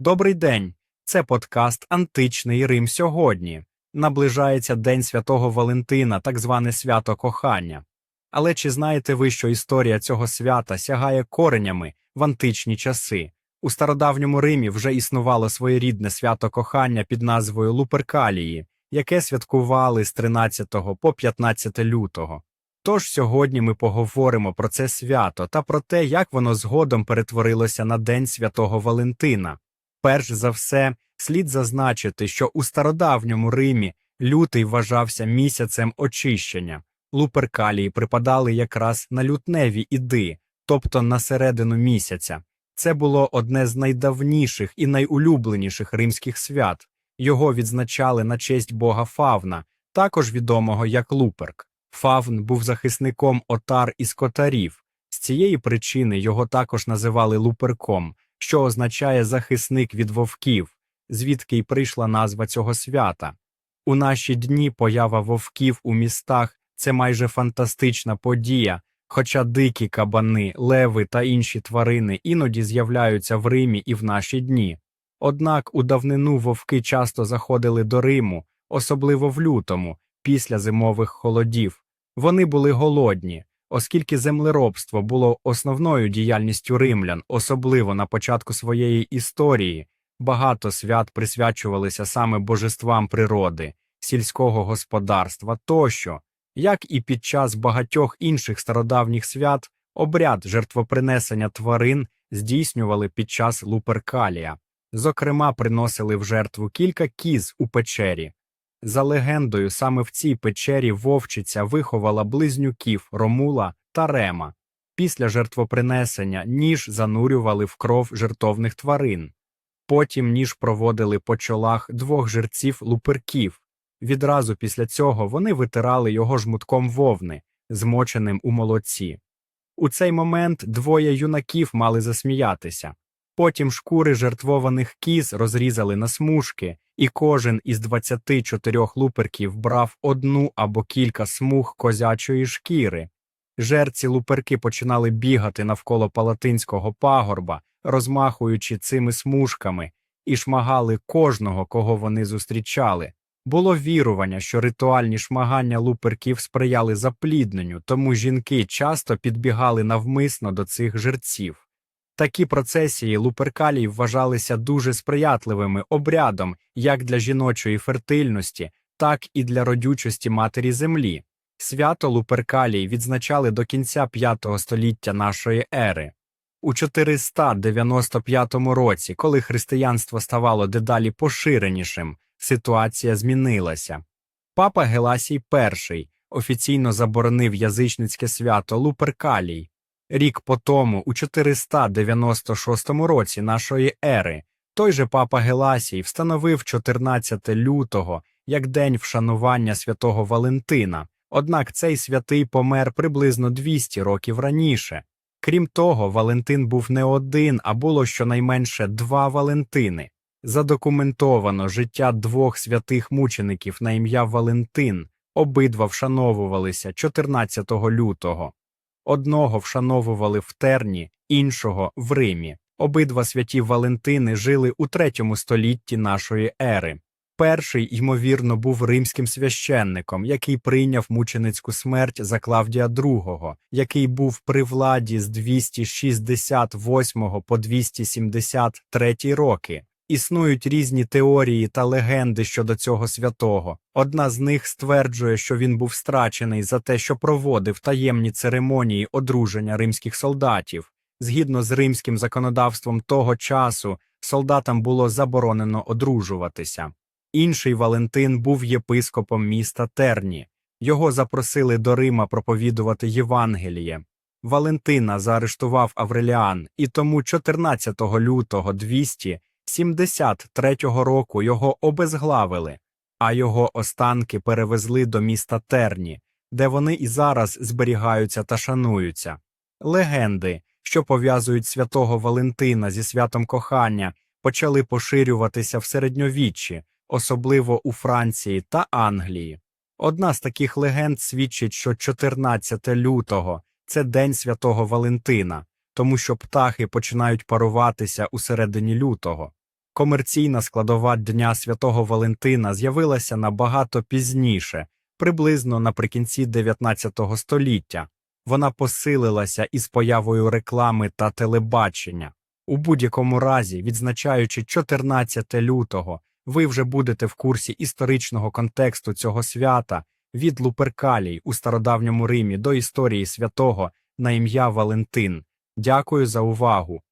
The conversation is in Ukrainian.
Добрий день! Це подкаст Античний Рим сьогодні. Наближається День Святого Валентина, так зване свято кохання. Але чи знаєте ви, що історія цього свята сягає коренями в античні часи? У стародавньому Римі вже існувало своєрідне свято кохання під назвою Луперкалії, яке святкували з 13 по 15 лютого. Тож сьогодні ми поговоримо про це свято та про те, як воно згодом перетворилося на День Святого Валентина. Перш за все, слід зазначити, що у стародавньому Римі лютий вважався місяцем очищення. Луперкалії припадали якраз на лютневі іди, тобто на середину місяця. Це було одне з найдавніших і найулюбленіших римських свят. Його відзначали на честь бога Фавна, також відомого як Луперк. Фавн був захисником отар і скотарів. З цієї причини його також називали Луперком, що означає захисник від вовків, звідки й прийшла назва цього свята. У наші дні поява вовків у містах це майже фантастична подія, хоча дикі кабани, леви та інші тварини іноді з'являються в Римі і в наші дні. Однак у давнину вовки часто заходили до Риму, особливо в лютому, після зимових холодів. Вони були голодні, оскільки землеробство було основною діяльністю римлян, особливо на початку своєї історії, багато свят присвячувалися саме божествам природи, сільського господарства тощо, як і під час багатьох інших стародавніх свят, обряд жертвопринесення тварин здійснювали під час луперкалія, зокрема, приносили в жертву кілька кіз у печері. За легендою, саме в цій печері вовчиця виховала близнюків Ромула та Рема. Після жертвопринесення ніж занурювали в кров жертовних тварин. Потім ніж проводили по чолах двох жерців луперків. Відразу після цього вони витирали його жмутком вовни, змоченим у молоці. У цей момент двоє юнаків мали засміятися. Потім шкури жертвованих кіз розрізали на смужки, і кожен із 24 луперків брав одну або кілька смуг козячої шкіри. Жерці луперки починали бігати навколо палатинського пагорба, розмахуючи цими смужками, і шмагали кожного, кого вони зустрічали. Було вірування, що ритуальні шмагання луперків сприяли заплідненню, тому жінки часто підбігали навмисно до цих жерців. Такі процесії луперкалій вважалися дуже сприятливими обрядом як для жіночої фертильності, так і для родючості матері землі. Свято луперкалій відзначали до кінця V століття нашої ери. У 495 році, коли християнство ставало дедалі поширенішим, ситуація змінилася. Папа Геласій І офіційно заборонив язичницьке свято Луперкалій. Рік по тому, у 496 році нашої ери, той же папа Геласій встановив 14 лютого як день вшанування святого Валентина, однак цей святий помер приблизно 200 років раніше. Крім того, Валентин був не один, а було щонайменше два Валентини. Задокументовано життя двох святих мучеників на ім'я Валентин, обидва вшановувалися 14 лютого. Одного вшановували в Терні, іншого в Римі. Обидва святі Валентини жили у третьому столітті нашої ери. Перший, ймовірно, був римським священником, який прийняв мученицьку смерть за Клавдія II, який був при владі з 268 по 273 роки. Існують різні теорії та легенди щодо цього святого. Одна з них стверджує, що він був страчений за те, що проводив таємні церемонії одруження римських солдатів. Згідно з римським законодавством того часу, солдатам було заборонено одружуватися. Інший Валентин був єпископом міста Терні. Його запросили до Рима проповідувати Євангеліє. Валентина заарештував Авреліан, і тому 14 лютого 200 73-го року його обезглавили, а його останки перевезли до міста Терні, де вони і зараз зберігаються та шануються. Легенди, що пов'язують святого Валентина зі святом кохання, почали поширюватися в середньовіччі, особливо у Франції та Англії. Одна з таких легенд свідчить, що 14 лютого це День святого Валентина, тому що птахи починають паруватися у середині лютого. Комерційна складова Дня Святого Валентина з'явилася набагато пізніше, приблизно наприкінці 19 століття. Вона посилилася із появою реклами та телебачення. У будь-якому разі, відзначаючи 14 лютого, ви вже будете в курсі історичного контексту цього свята від Луперкалій у стародавньому Римі до історії святого на ім'я Валентин. Дякую за увагу.